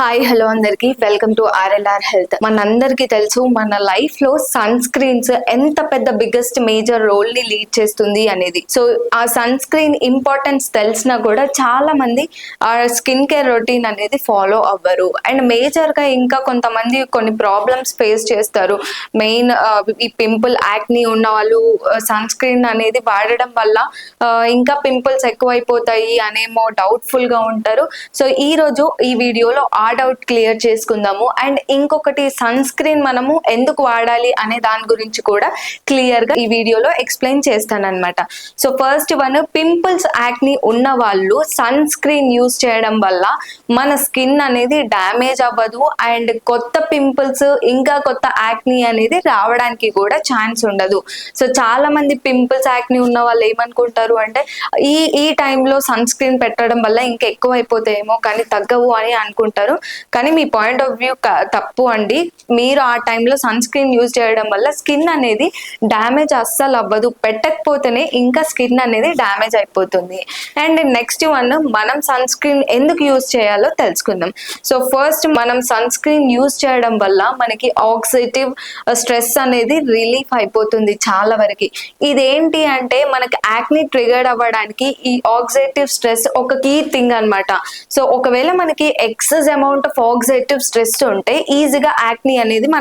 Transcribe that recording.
Hi hello అందరికి. Welcome to RLR health మనందరికీ తెలుసు మన లైఫ్లో సన్ స్క్రీన్స్ ఎంత పెద్ద బిగ్గెస్ట్ మేజర్ రోల్ని లీడ్ చేస్తుంది అనేది. సో ఆ సన్ స్క్రీన్ ఇంపార్టెన్స్ తెలిసినా కూడా చాలా మంది ఆ స్కిన్ కేర్ రొటీన్ అనేది ఫాలో అవ్వరు. అండ్ మేజర్గా ఇంకా కొంతమంది కొన్ని ప్రాబ్లమ్స్ ఫేస్ చేస్తారు. మెయిన్ ఈ పింపుల్ యాక్ని ఉన్న వాళ్ళు సన్ స్క్రీన్ అనేది వాడడం వల్ల ఇంకా పింపుల్స్ ఎక్కువైపోతాయి అనేమో డౌట్ఫుల్గా ఉంటారు. సో ఈ రోజు ఈ వీడియోలో ఆ డౌట్ క్లియర్ చేసుకుందాము. అండ్ ఇంకొకటి సన్ స్క్రీన్ మనము ఎందుకు వాడాలి అనే దాని గురించి కూడా క్లియర్గా ఈ వీడియోలో explain చేస్తానన్నమాట. So first one pimples acne ఉన్న వాళ్ళు సన్ స్క్రీన్ యూస్ చేయడం వల్ల మన స్కిన్ అనేది డ్యామేజ్ అవ్వదు. అండ్ కొత్త పింపుల్స్ ఇంకా కొత్త యాక్ని అనేది రావడానికి కూడా ఛాన్స్ ఉండదు. సో చాలా మంది పింపుల్స్ యాక్ని ఉన్న వాళ్ళు ఏమనుకుంటారు అంటే ఈ ఈ టైంలో సన్ స్క్రీన్ పెట్టడం వల్ల ఇంకా ఎక్కువ అయిపోతాయేమో కానీ తగ్గవు అని అనుకుంటారు. కానీ మీ పాయింట్ ఆఫ్ వ్యూ తప్పు అండి. మీరు ఆ టైంలో సన్ స్క్రీన్ యూజ్ చేయడం వల్ల స్కిన్ అనేది డ్యామేజ్ అస్సలు అవ్వదు. పెట్టకపోతేనే ఇంకా స్కిన్ అనేది డ్యామేజ్ అయిపోతుంది. అండ్ నెక్స్ట్ వన్ మనం సన్ స్క్రీన్ ఎందుకు యూజ్ చేయాలో తెలుసుకుందాం. సో ఫస్ట్ మనం సన్ స్క్రీన్ యూజ్ చేయడం వల్ల మనకి ఆక్సిటివ్ స్ట్రెస్ అనేది రిలీఫ్ అయిపోతుంది చాలా వరకు. ఇదేంటి అంటే మనకి యాక్ని ట్రిగర్డ్ అవ్వడానికి ఈ ఆక్సిటివ్ స్ట్రెస్ ఒక కీ థింగ్ అన్నమాట. సో ఒకవేళ మనకి excess amount of oxidative stress ఉంటే ఈజీగా యాక్ని అనేది మన